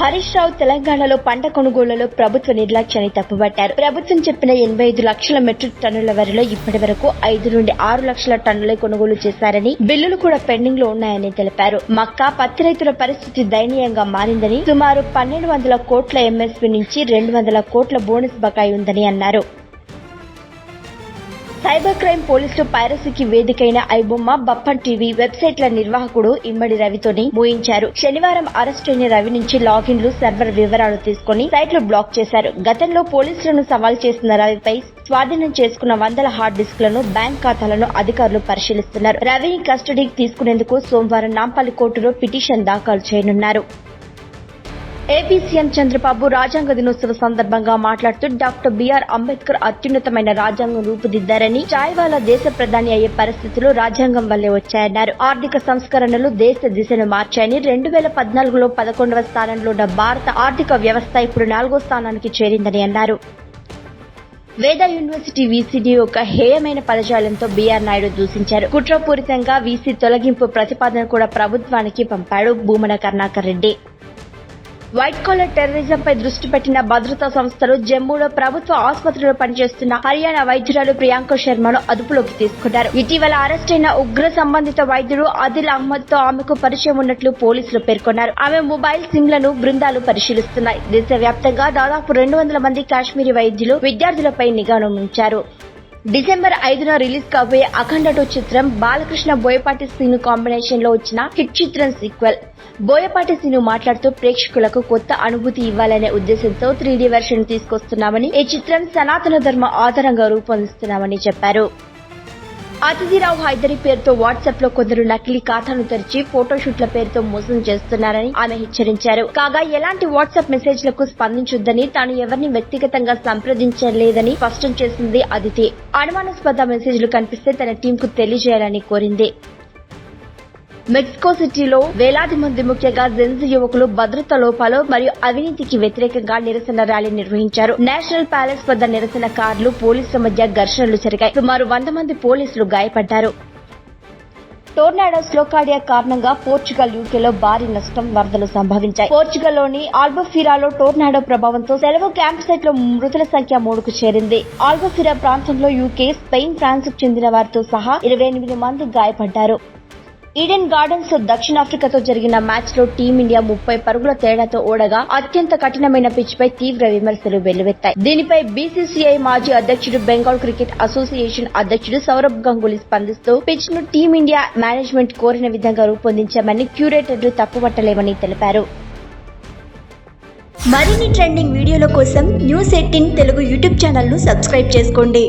హరీష్ రావు తెలంగాణలో పంట కొనుగోళ్ళలో ప్రభుత్వ నిర్లక్ష్యాన్ని తప్పుబట్టారు. ప్రభుత్వం చెప్పిన ఎనభై ఐదు లక్షల మెట్రిక్ టన్నుల వరిలో ఇప్పటి వరకు ఐదు నుండి ఆరు లక్షల టన్నులే కొనుగోలు చేశారని బిల్లులు కూడా పెండింగ్లో ఉన్నాయని తెలిపారు. మక్క పత్తి రైతుల పరిస్థితి దయనీయంగా మారిందని సుమారు పన్నెండు వందల కోట్ల ఎంఎస్పీ నుంచి రెండు వందల కోట్ల బోనస్ బకాయి ఉందని అన్నారు. సైబర్ క్రైమ్ పోలీసులు పైరసీకి వేదికైన ఐబొమ్మ బప్పన్ టీవీ వెబ్సైట్ల నిర్వాహకుడు ఇమ్మడి రవితోని మోయించారు. శనివారం అరెస్ట్ అయిన రవి నుంచి లాగిన్లు సర్వర్ వివరాలు తీసుకుని సైట్లు బ్లాక్ చేశారు. గతంలో పోలీసులను సవాల్ చేసిన రవిపై స్వాధీనం చేసుకున్న వందల హార్డ్ డిస్క్లను బ్యాంక్ ఖాతాలను అధికారులు పరిశీలిస్తున్నారు. రవిని కస్టడీకి తీసుకునేందుకు సోమవారం నాంపల్లి కోర్టులో పిటిషన్ దాఖలు చేయనున్నారు. ఏపీ సీఎం చంద్రబాబు రాజ్యాంగ దినోత్సవ సందర్భంగా మాట్లాడుతూ డాక్టర్ బిఆర్ అంబేద్కర్ అత్యున్నతమైన రాజ్యాంగం రూపుదిద్దారని చాయ్వాలా దేశ ప్రధాని అయ్యే పరిస్థితులు రాజ్యాంగం వల్లే వచ్చాయన్నారు. ఆర్థిక సంస్కరణలు దేశ దిశను మార్చాయని రెండు వేల పద్నాలుగులో పదకొండవ స్థానంలో ఉన్న భారత ఆర్థిక వ్యవస్థ ఇప్పుడు నాలుగో స్థానానికి చేరిందని అన్నారు. వేద యూనివర్సిటీ వీసీని ఒక హేయమైన పదజాలంతో బీఆర్ నాయుడు దూషించారు. కుట్రపూరితంగా వీసీ తొలగింపు ప్రతిపాదన కూడా ప్రభుత్వానికి పంపాడు భూమన కరుణాకర్ రెడ్డి. వైట్ కాలర్ టెర్రరిజంపై దృష్టి పెట్టిన భద్రతా సంస్థలు జమ్మూలో ప్రభుత్వ ఆసుపత్రిలో పనిచేస్తున్న హర్యానా వైద్యురాలు ప్రియాంక శర్మను అదుపులోకి తీసుకున్నారు. ఇటీవల అరెస్ట్ అయిన ఉగ్ర సంబంధిత వైద్యుడు ఆదిల్ అహ్మద్తో ఆమెకు పరిచయం ఉన్నట్లు పోలీసులు పేర్కొన్నారు. ఆమె మొబైల్ సిమ్లను బృందాలు పరిశీలిస్తున్నాయి. దేశవ్యాప్తంగా దాదాపు రెండు వందల మంది కాశ్మీరీ వైద్యులు విద్యార్థులపై నిఘాను ఉంచారు డిసెంబర్ ఐదున రిలీజ్ కాబోయే అఖండ టూ చిత్రం బాలకృష్ణ బోయపాటి సీను కాంబినేషన్లో వచ్చిన హిట్ చిత్రం సీక్వెల్ బోయపాటి సీను మాట్లాడుతూ ప్రేక్షకులకు కొత్త అనుభూతి ఇవ్వాలనే ఉద్దేశంతో త్రీడీ వెర్షన్ తీసుకొస్తున్నామని ఈ చిత్రం సనాతన ధర్మ ఆధారంగా రూపొందిస్తున్నామని చెప్పారు. అతిథిరావు హైదరి పేరుతో వాట్సాప్లో కొందరు నకిలీ ఖాతాను తెరిచి ఫోటోషూట్ల పేరుతో మోసం చేస్తున్నారని ఆమె హెచ్చరించారు. కాగా ఎలాంటి వాట్సాప్ మెసేజ్లకు స్పందించొద్దని తాను ఎవరిని వ్యక్తిగతంగా సంప్రదించలేదని స్పష్టం చేసింది అదితి. అనుమానాస్పద మెసేజ్లు కనిపిస్తే తన టీంకు తెలియజేయాలని కోరింది. మెక్సికో సిటీలో వేలాది మంది ముఖ్యంగా జెన్స్ యువకులు భద్రత లోపాలు మరియు అవినీతికి వ్యతిరేకంగా నిరసన ర్యాలీ నిర్వహించారు. నేషనల్ ప్యాలెస్ వద్ద నిరసన కార్లు పోలీసుల మధ్య ఘర్షణలు జరిగాయి. సుమారు వంద మంది పోలీసులు గాయపడ్డారు. టోర్నాడో స్లోకాడియా కారణంగా పోర్చుగల్ యూకేలో భారీ నష్టం వరదలు సంభవించాయి. పోర్చుగల్లోని ఆల్బఫిరాలో టోర్నాడో ప్రభావంతో సెలవు క్యాంప్ సైట్లో మృతుల సంఖ్య మూడుకు చేరింది. ఆల్బఫిరా ప్రాంతంలో యూకే స్పెయిన్ ఫ్రాన్స్కు చెందిన వారితో సహా ఇరవై ఎనిమిది మంది గాయపడ్డారు. ఈడెన్ గార్డెన్స్ దక్షిణాఫ్రికాతో జరిగిన మ్యాచ్లో టీమిండియా ముప్పై పరుగుల తేడాతో ఓడగా అత్యంత కఠినమైన పిచ్ పై తీవ్ర విమర్శలు వెల్లువెత్తాయి. దీనిపై బీసీసీఐ మాజీ అధ్యక్షుడు బెంగాల్ క్రికెట్ అసోసియేషన్ అధ్యక్షుడు సౌరభ్ గంగూలీ స్పందిస్తూ పిచ్ను టీమిండియా మేనేజ్మెంట్ కోరిన విధంగా రూపొందించామని క్యూరేటర్లు తప్పుపట్టలేమని తెలిపారు. మరిన్ని ట్రెండింగ్ వీడియోల కోసం న్యూస్ ఎయిటీన్ తెలుగు యూట్యూబ్ ఛానల్ను సబ్స్క్రైబ్ చేసుకోండి.